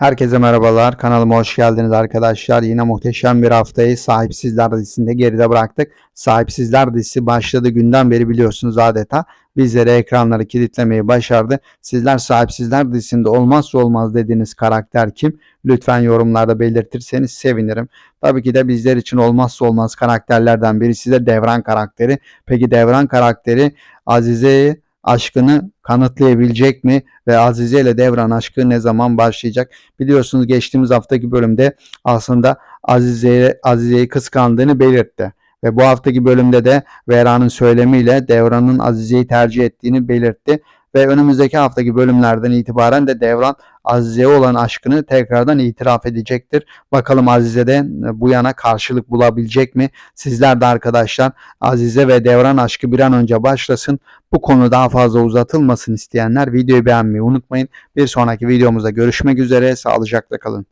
Herkese merhabalar. Kanalıma hoş geldiniz arkadaşlar. Yine muhteşem bir haftayı Sahipsizler dizisinde geride bıraktık. Sahipsizler dizisi başladığı günden beri biliyorsunuz adeta bizlere ekranları kilitlemeyi başardı. Sizler Sahipsizler dizisinde olmazsa olmaz dediğiniz karakter kim? Lütfen yorumlarda belirtirseniz sevinirim. Tabii ki de bizler için olmazsa olmaz karakterlerden birisi de Devran karakteri. Peki Devran karakteri Azize'yi aşkını kanıtlayabilecek mi ve Azize ile Devran aşkı ne zaman başlayacak? Biliyorsunuz geçtiğimiz haftaki bölümde aslında Azize'yi Azize'yi kıskandığını belirtti. Ve bu haftaki bölümde de Vera'nın söylemiyle Devran'ın Azize'yi tercih ettiğini belirtti. Ve önümüzdeki haftaki bölümlerden itibaren de Devran Azize'ye olan aşkını tekrardan itiraf edecektir. Bakalım Azize de bu yana karşılık bulabilecek mi? Sizler de arkadaşlar Azize ve Devran aşkı bir an önce başlasın. Bu konu daha fazla uzatılmasın isteyenler videoyu beğenmeyi unutmayın. Bir sonraki videomuzda görüşmek üzere. Sağlıcakla kalın.